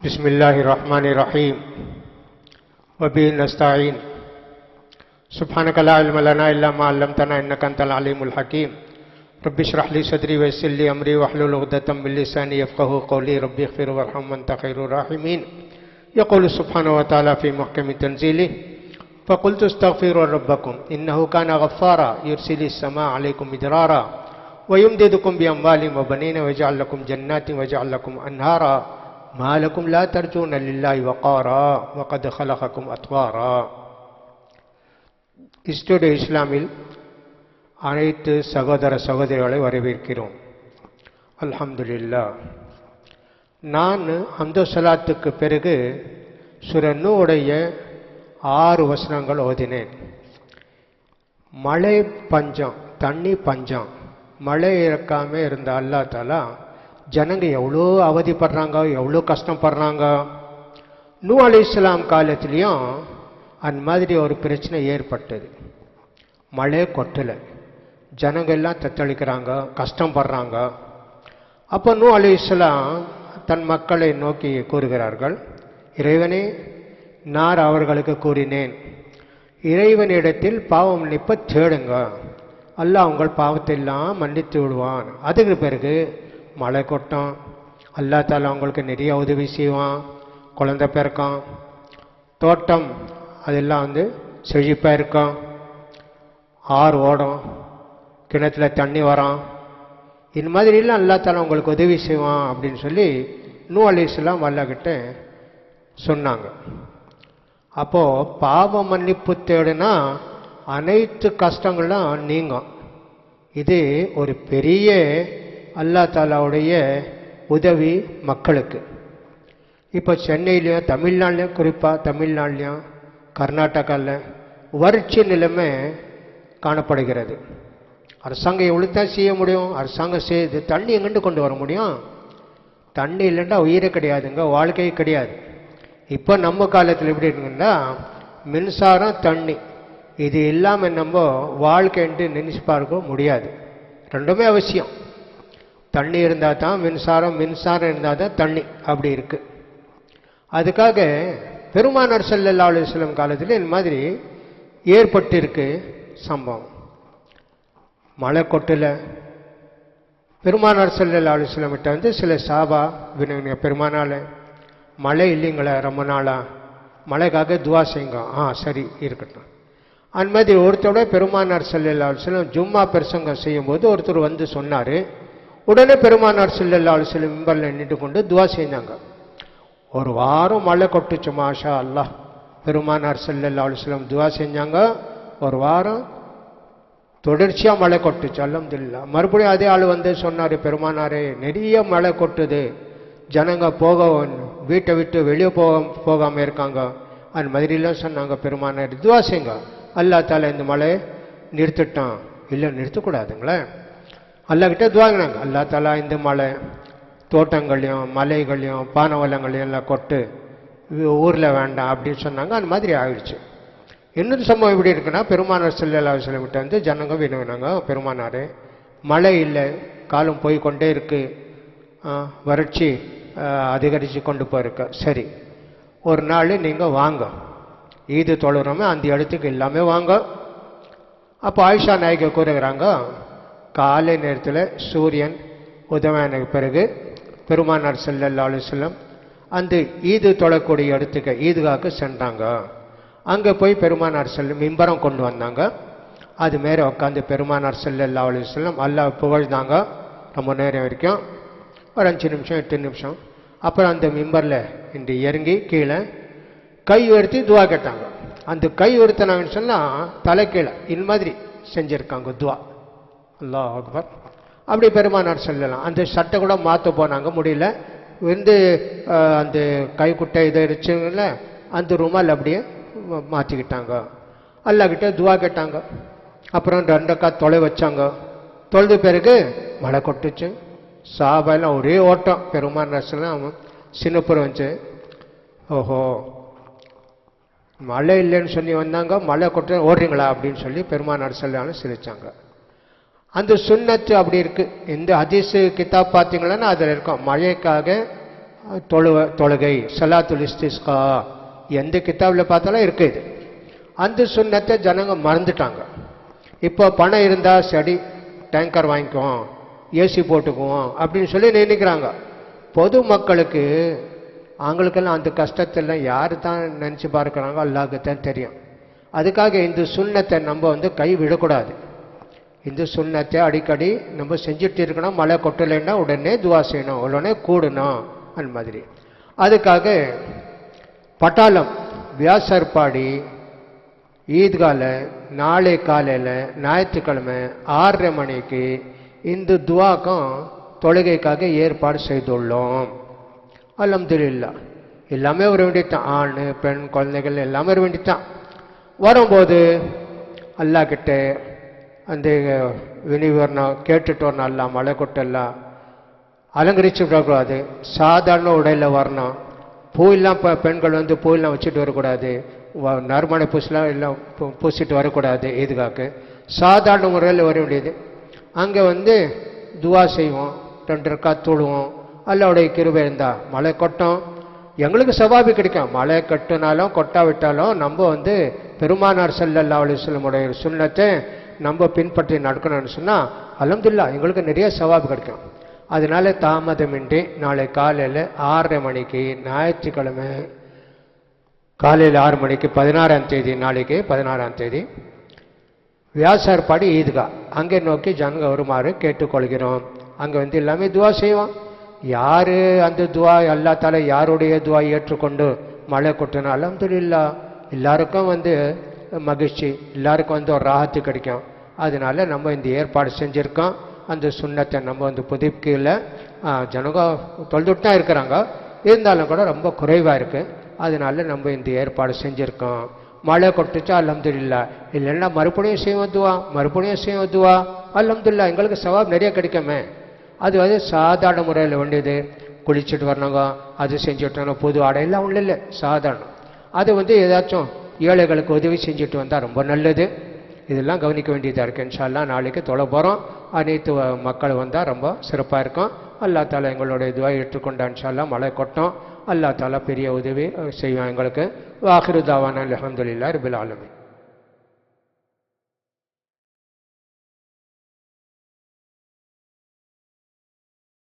بسم الله الرحمن الرحيم. وبه نستعين. سبحانك لا علم لنا إلا ما علمتنا إنك أنت العليم الحكيم. رب اشرح لي صدري ويسر لي أمري واحلل عقدة من لساني يفقه قولي. رب اغفر وارحم وأنت خير الراحمين. يقول سبحانه وتعالى في محكم تنزيله فقلت استغفروا ربكم إنه كان غفارا يرسل السماء عليكم مدرارا ويمددكم بأموال وبنين ويجعل لكم جنات ويجعل لكم أنهارا மாலக்கும் லா தர்ஜூன் alloy வக்காரா வகத் ஹலஹக்கும் Adhwara இஸ்டுடே இஸ்லாமில் அனைத்து சகோதர சகோதரிகளை வரவேற்கிறோம். அல்ஹம்துலில்லா. நான் அந்த சலாத்துக்கு பிறகு சுரன்னுடைய ஆறு வசனங்கள் ஓதினேன். மழை பஞ்சம் தண்ணி பஞ்சம் மழை இறக்காமல் இருந்த அல்லா தலா ஜனங்க எவ்வளோ அவதிப்படுறாங்க எவ்வளோ கஷ்டப்படுறாங்க. நூ அலி இஸ்லாம் காலத்துலேயும் அந்த மாதிரி ஒரு பிரச்சனை ஏற்பட்டது. மழை கொட்டலை. ஜனங்கள்லாம் தத்தளிக்கிறாங்க கஷ்டப்படுறாங்க. அப்போ நூ அலி இஸ்லாம் தன் மக்களை நோக்கி கூறுகிறார்கள் இறைவனே நான் அவர்களுக்கு கூறினேன். இறைவனிடத்தில் பாவம் மன்னிப்ப தேடுங்க. அல்ல உங்கள் பாவத்தை எல்லாம் மன்னித்து விடுவான். அதுக்கு பிறகு மழை கொட்டும். அல்லா தாலா நிறைய உதவி செய்வான். குழந்தை பிறக்கும். தோட்டம் அதெல்லாம் வந்து செழிப்பாக இருக்கும். ஆறு ஓடும். கிணத்துல தண்ணி வரும். இந்த மாதிரிலாம் அல்லா தாலா உங்களுக்கு உதவி செய்வான் அப்படின்னு சொல்லி நூ அலிஸ்லாம் வல்லாக்கிட்ட சொன்னாங்க. அப்போது பாவ மன்னிப்பு தேடுனா அனைத்து கஷ்டங்களும் நீங்கும். இது ஒரு பெரிய அல்லா தாலாவுடைய உதவி மக்களுக்கு. இப்போ சென்னையிலையும் தமிழ்நாட்டிலையும் குறிப்பாக தமிழ்நாட்டிலையும் கர்நாடகாவில் வறட்சி நிலைமை காணப்படுகிறது. அரசாங்கம் எவ்வளோ தான் செய்ய முடியும் அரசாங்கம் செய்து தண்ணி எங்கிட்டு கொண்டு வர முடியும்? தண்ணி இல்லைன்னா உயிரே கிடையாதுங்க வாழ்க்கையே கிடையாது. இப்போ நம்ம காலத்தில் எப்படி இருக்குங்கன்னா மின்சாரம் தண்ணி இது இல்லாமல் நம்ம வாழ்க்கைன்ட்டு நினைச்சு பார்க்க முடியாது. ரெண்டுமே அவசியம். தண்ணி இருந்தால் தான் மின்சாரம் மின்சாரம் இருந்தால் தான் தண்ணி அப்படி இருக்குது அதுக்காக பெருமானார் செல்லல்லா அலுவலம் காலத்தில் இந்த மாதிரி ஏற்பட்டிருக்கு சம்பவம். மழை கொட்டில் பெருமானார் செல்லல்லா அலுவலமிட்ட வந்து சில சாபா வினங்க பெருமானால் மழை இல்லைங்களா ரொம்ப நாளாக மழைக்காக துவா செய்யுங்க. ஆ சரி இருக்கட்டும். அந்த மாதிரி ஒருத்தரோட பெருமானார் செல்லல்லா அலுவலம் ஜும்மா பிரசங்கம் செய்யும்போது ஒருத்தர் வந்து சொன்னார் உடனே பெருமானார் செல்லல்லா சில மெம்பரில் நின்று கொண்டு துவா செஞ்சாங்க ஒரு வாரம் மழை கொட்டுச்சு மாஷா அல்லாஹ் பெருமானார் செல்லல்லா சிலம் துவா செஞ்சாங்க. ஒரு வாரம் தொடர்ச்சியாக மழை கொட்டுச்சு அலமதுல்லா மறுபடியும் அதே ஆள் வந்து சொன்னார் பெருமானாரே நிறைய மழை கொட்டுது. ஜனங்க போக வீட்டை விட்டு வெளியே போக போகாமல் இருக்காங்க. அந்த மாதிரிலாம் சொன்னாங்க பெருமானார். துவா செய்ங்க. அல்லா தால இந்த மழையை நிறுத்திட்டான். இல்லை நிறுத்தக்கூடாதுங்களேன் அல்லாக்கிட்ட துவாங்கினாங்க அல்லா தலா இந்த மலை தோட்டங்களையும் மலைகளையும் பானவலங்களையும் எல்லாம் கொட்டு. ஊரில் வேண்டாம் அப்படின்னு சொன்னாங்க. அந்த மாதிரி ஆயிடுச்சு. இன்னொரு சம்பவம் எப்படி இருக்குன்னா பெருமானார் செல்லல்லா விட்ட வந்து ஜனங்க வினவினாங்க பெருமானார் மழை இல்லை காலம் போய் கொண்டே இருக்குது வறட்சி அதிகரித்து கொண்டு போயிருக்க. சரி ஒரு நாள் நீங்கள் வாங்க. ஈது தொழுறோமே அந்த இடத்துக்கு எல்லாமே வாங்க. அப்போ ஆயிஷா நாயகி கூறுகிறாங்க காலை நேரத்தில் சூரியன் உதவான பிறகு பெருமானார் செல்லல்லா அலுவலம் அந்த ஈது தொழக்கூடிய இடத்துக்கு ஈதுகாக்கு சென்றாங்க. அங்கே போய் பெருமானார் செல்லும் மிம்பரம் கொண்டு வந்தாங்க. அது மேலே உட்காந்து பெருமானார் செல்லல்லா அலுவலம் அல்லா புகழ்ந்தாங்க. ரொம்ப நேரம் வரைக்கும். ஒரு அஞ்சு நிமிஷம் எட்டு நிமிஷம். அப்புறம் அந்த மிம்பரில் இன்று இறங்கி கீழே கை உயர்த்தி துவா கேட்டாங்க. அந்த கை உயர்த்தினாங்கன்னு சொன்னால் தலை கீழே மாதிரி செஞ்சுருக்காங்க துவா. அல்லா அக்பர். அப்படி பெருமானார் சொல்லலாம். அந்த சட்டை கூட மாற்ற போனாங்க முடியல. வந்து அந்த கைக்குட்டை இதை இருச்சுங்கள அந்த ரூமால் அப்படியே மாற்றிக்கிட்டாங்க அல்லாக்கிட்ட துவா கேட்டாங்க. அப்புறம் ரெண்டக்கா தொலை வச்சாங்க. தொழுது பிறகு மழை கொட்டுச்சு. சாபெல்லாம் ஒரே ஓட்டம். பெருமான் ரசெல்லாம் சின்னப்புறம் வந்துச்சு ஓஹோ மழை இல்லைன்னு சொல்லி வந்தாங்க மழை கொட்டு ஓடுறீங்களா? அப்படின்னு சொல்லி பெருமான் அரசல்லான்னு சிரிச்சாங்க. அந்த சுண்ணத்து அப்படி இருக்கு. இந்த ஹதீஸு கிதாப் பார்த்தீங்கன்னா அதில் இருக்கும். மழைக்காக தொழுவ தொழுகை சலாத்துல் இஸ்திஸ்கா. எந்த கித்தாபில் பார்த்தாலும் இருக்குது அந்த சுண்ணத்தை ஜனங்க மறந்துட்டாங்க. இப்போ பணம் இருந்தால் சரி டேங்கர் வாங்கிக்குவோம் ஏசி போட்டுக்குவோம் அப்படின்னு சொல்லி நினைக்கிறாங்க. பொது மக்களுக்கு அவங்களுக்கெல்லாம் அந்த கஷ்டத்தெல்லாம் யார் தான் நினச்சி பார்க்குறாங்க அல்லாவுக்கு தான் தெரியும். அதுக்காக இந்த சுண்ணத்தை நம்ம வந்து கை விடக்கூடாது. இந்த சுண்ணத்தை அடிக்கடி நம்ம செஞ்சுட்டு இருக்கணும் மழை கொட்டலைன்னா உடனே துவா செய்யணும் உடனே கூடணும் அந்த மாதிரி. அதுக்காக பட்டாளம் வியாசர்பாடி ஈத்கால நாளை காலையில் ஞாயிற்றுக்கிழமை ஆறரை மணிக்கு இந்த துவாக்கும் தொழுகைக்காக ஏற்பாடு செய்துள்ளோம். அல்ஹம்துலில்லாஹ். எல்லாமே வர வேண்டியதுதான். ஆண் பெண் குழந்தைகள் எல்லாமே வர வேண்டியதுதான். வரும்போது அல்லாக்கிட்ட அந்த வினி வரணும் கேட்டுட்டு வரணும் மழை கொட்டெல்லாம். அலங்கரிச்சு விடக்கூடாது. சாதாரண உடையில் வரணும். பூவெல்லாம் இப்போ பெண்கள் வந்து பூவெல்லாம் வச்சுட்டு வரக்கூடாது. வ- நறுமண பூசலாம் எல்லாம் பூ- பூசிட்டு வரக்கூடாது இதுக்காக சாதாரண முறையில் வர வேண்டியது. அங்கே வந்து துவா செய்வோம் ரெண்டு ரக்கா தொழுவோம். அல்லாவுடைய கிருபை இருந்தா மழை கொட்டும். எங்களுக்கு சவாபி கிடைக்கும். மழை கட்டுனாலும் கொட்டாவிட்டாலும் நம்ம வந்து பெருமானார் செல்லல்லா அலுவலமுடைய சுண்ணத்தை நம்ம பின்பற்றி நடக்கணும்னு சொன்னால் அலமதுல்லா எங்களுக்கு நிறைய சவாபு கிடைக்கும். அதனால தாமதமின்றி நாளை காலையில் ஆறரை மணிக்கு ஞாயிற்றுக்கிழமை காலையில் ஆறு மணிக்கு பதினாறாம் தேதி நாளைக்கு பதினாறாம் தேதி. வியாசார்பாடி ஈத்கா. அங்கே நோக்கி ஜனங்க வருமாறு கேட்டுக்கொள்கிறோம். அங்கே வந்து எல்லாமே துவா செய்வோம். யார் அந்த துவா அல்லா தால யாருடைய துவா ஏற்றுக்கொண்டு மழை கொட்டினா? இல்லா எல்லாருக்கும் வந்து மகிழ்ச்சி எல்லாருக்கும் வந்து ஒரு ராகத்து கிடைக்கும். அதனால நம்ம இந்த ஏற்பாடு செஞ்சுருக்கோம். அந்த சுண்ணத்தை நம்ம வந்து புதுப்பிக்கல. ஆ, ஜனங்க தொழுதுட்டு தான் இருக்கிறாங்க. இருந்தாலும் கூட ரொம்ப குறைவாக இருக்குது அதனால நம்ம இந்த ஏற்பாடு செஞ்சுருக்கோம். மழை கொட்டுச்சா அல்ஹம்துலில்லா. இல்லைன்னா மறுபடியும் செய்வோம் துவா. மறுபடியும் செய்வோம் துவா. அல்ஹம்துலில்லா எங்களுக்கு சவாப் நிறைய கிடைக்குமே. அது வந்து சாதாரண முறையில் வேண்டியது குளிச்சுட்டு வரணுங்க. அது செஞ்சுட்டு வரணும் புது ஆடை. எல்லாம் ஒன்றும் இல்லை சாதாரணம். அது வந்து ஏதாச்சும் ஏழைகளுக்கு உதவி செஞ்சுட்டு வந்தால் ரொம்ப நல்லது. இதெல்லாம் கவனிக்க வேண்டியதாக இருக்குது இன்ஷால்லாம் நாளைக்கு தொலை போகிறோம் அனைத்து மக்கள் வந்தால் ரொம்ப சிறப்பாக இருக்கும். அல்லா தாலா எங்களுடைய இதுவாக ஏற்றுக்கொண்டா இன்ஷால்லாம் மழை கொட்டோம். அல்லா தாலா பெரிய உதவி செய்வோம் எங்களுக்கு. வாஹிருதாவான அலமதுல்லா ரபில்